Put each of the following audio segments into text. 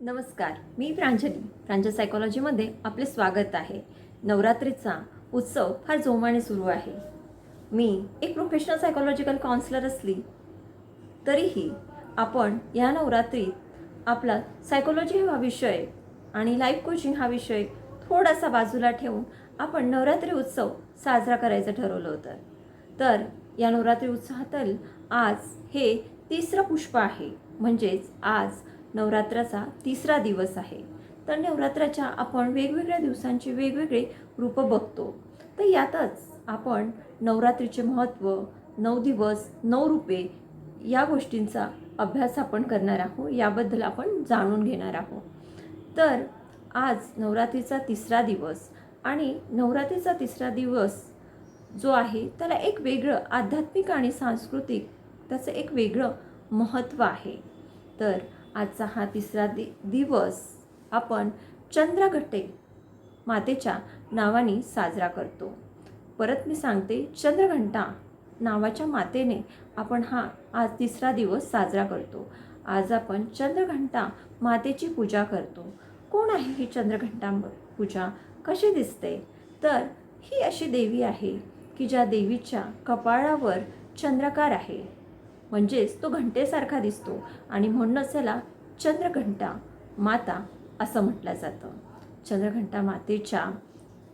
नमस्कार मी प्रांजली. प्रांजल सायकोलॉजीमध्ये आपले स्वागत आहे. नवरात्रीचा उत्सव फार जोमाने सुरू आहे. मी एक प्रोफेशनल सायकोलॉजिकल काउन्सिलर असली तरीही आपण या नवरात्रीत आपला सायकोलॉजी हा विषय आणि लाईफ कोचिंग हा विषय थोडासा बाजूला ठेवून आपण नवरात्री उत्सव साजरा करायचं ठरवलं होतं. तर या नवरात्री उत्सवातील आज हे तिसरं पुष्प आहे. म्हणजेच आज नवरात्राचा तिसरा दिवस आहे. तर नवरात्राच्या आपण वेगवेगळ्या दिवसांचे वेगवेगळे रूपं बघतो. तर यातच आपण नवरात्रीचे महत्त्व नऊ दिवस नऊ रूपे या गोष्टींचा अभ्यास आपण करणार आहोत. याबद्दल आपण जाणून घेणार आहोत. तर आज नवरात्रीचा तिसरा दिवस आणि नवरात्रीचा तिसरा दिवस जो आहे त्याला एक वेगळं आध्यात्मिक आणि सांस्कृतिक त्याचं एक वेगळं महत्त्व आहे. तर आजचा हा तिसरा दि दिवस आपण चंद्रघटे मातेच्या नावाने साजरा करतो. परत मी सांगते चंद्रघंटा नावाच्या मातेने आपण हा आज तिसरा दिवस साजरा करतो. आज आपण चंद्रघंटा मातेची पूजा करतो. कोण आहे ही चंद्रघंटा पूजा? कशी दिसते? तर ही अशी देवी आहे की ज्या देवीच्या कपाळावर चंद्रकार आहे. म्हणजेच तो घंटेसारखा दिसतो आणि म्हणूनच त्याला चंद्रघंटा माता असं म्हटलं जातं. चंद्रघंटा मातेच्या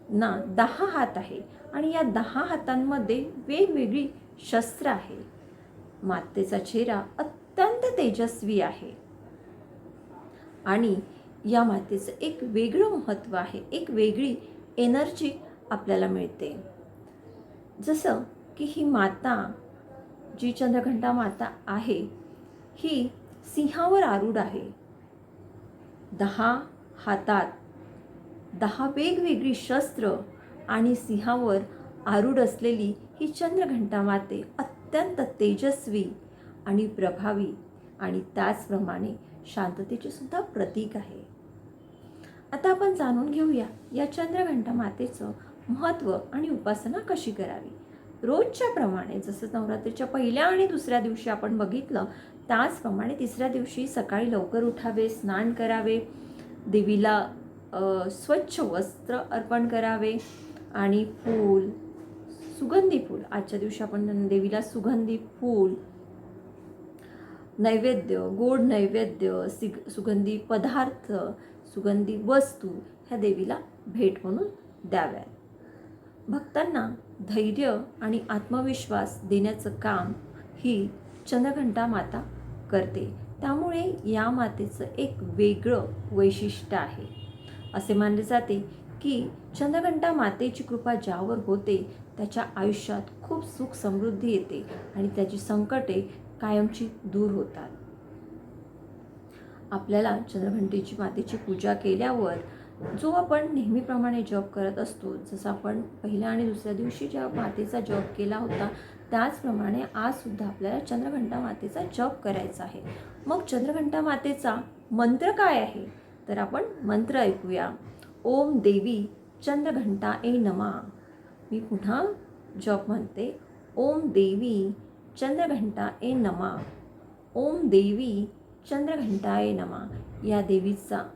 ना दहा हात आहे आणि या दहा हातांमध्ये वेगवेगळी शस्त्र आहे. मातेचा चेहरा अत्यंत तेजस्वी आहे. आणि या मातेचं एक वेगळं महत्त्व आहे एक वेगळी एनर्जी आपल्याला मिळते. जसं की ही माता जी चंद्रघंटा माता आहे ही सिंहावर आरूढ आहे. दहा हातात दहा वेगवेगळी शस्त्र आणि सिंहावर आरूढ असलेली ही चंद्रघंटा माते अत्यंत तेजस्वी आणि प्रभावी आणि त्याचप्रमाणे शांततेचे सुद्धा प्रतीक आहे. आता आपण जाणून घेऊया या चंद्रघंटा मातेचं महत्त्व आणि उपासना कशी करावी? रोजच्या प्रमाणे जसं नवरात्रीच्या पहिल्या आणि दुसऱ्या दिवशी आपण बघितलं त्याचप्रमाणे तिसऱ्या दिवशी सकाळी लवकर उठावे स्नान करावे देवीला स्वच्छ वस्त्र अर्पण करावे आणि फूल सुगंधी फूल. आजच्या दिवशी आपण देवीला सुगंधी फूल नैवेद्य गोड नैवेद्य सिग सुगंधी पदार्थ सुगंधी वस्तू ह्या देवीला भेट म्हणून द्याव्यात. भक्तांना धैर्य आणि आत्मविश्वास देण्याचं काम ही चंद्रघंटा माता करते. त्यामुळे या मातेचं एक वेगळं वैशिष्ट्य आहे. असे मानले जाते की चंद्रघंटा मातेची कृपा ज्यावर होते त्याच्या आयुष्यात खूप सुख समृद्धी येते आणि त्याची संकटे कायमची दूर होतात. आपल्याला चंद्रघंटेची मातेची पूजा केल्यावर जो आपण नेहमीप्रमाणे जॉब करत असतो जसं आपण पहिल्या आणि दुसऱ्या दिवशी ज्या मातेचा जप केला होता त्याचप्रमाणे आजसुद्धा आपल्याला चंद्रघंटा मातेचा जॉब करायचा आहे. मग चंद्रघंटा मातेचा मंत्र काय आहे? तर आपण मंत्र ऐकूया. ओम देवी चंद्रघंटा ए नमा. मी पुन्हा जॉब म्हणते. ओम देवी चंद्रघंटा ए नमा. ओम देवी चंद्रघंटा ए नमा. या देवीचा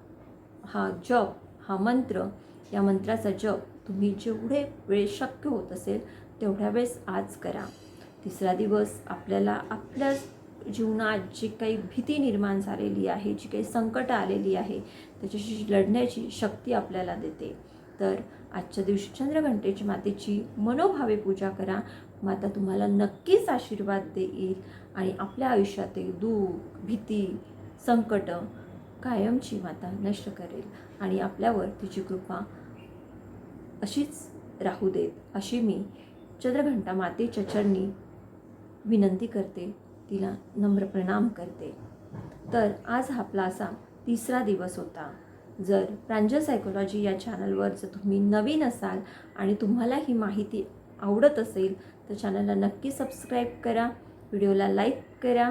हा जॉब हा मंत्र या मंत्राचा जप तुम्ही जेवढे वेळ शक्य होत असेल तेवढ्या वेळेस आज करा. तिसरा दिवस आपल्याला आपल्या जीवनात जी काही भीती निर्माण झालेली आहे जी काही संकटं आलेली आहे त्याच्याशी लढण्याची शक्ती आपल्याला देते. तर आजच्या दिवशी चंद्रघंटेची मातेची मनोभावे पूजा करा. माता तुम्हाला नक्कीच आशीर्वाद देईल आणि आपल्या आयुष्यातील दुःख भीती संकटं कायमची माता नष्ट करेल आणि आपल्यावर तिची कृपा अशीच राहू देत अशी मी चंद्रघंटा मातेच्या चरणी विनंती करते तिला नम्र प्रणाम करते. तर आज हा आपला असा तिसरा दिवस होता. जर प्रांजल सायकोलॉजी या चॅनलवर जर तुम्ही नवीन असाल आणि तुम्हाला ही माहिती आवडत असेल तर चॅनलला नक्की सबस्क्राईब करा व्हिडिओला लाईक करा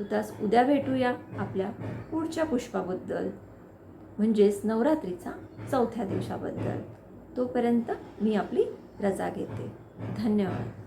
तुतास उद्या भेटूया आपल्या पुढच्या पुष्पाबद्दल. म्हणजेच नवरात्रीचा चौथ्या दिवसाबद्दल. तोपर्यंत मी आपली रजा घेते. धन्यवाद.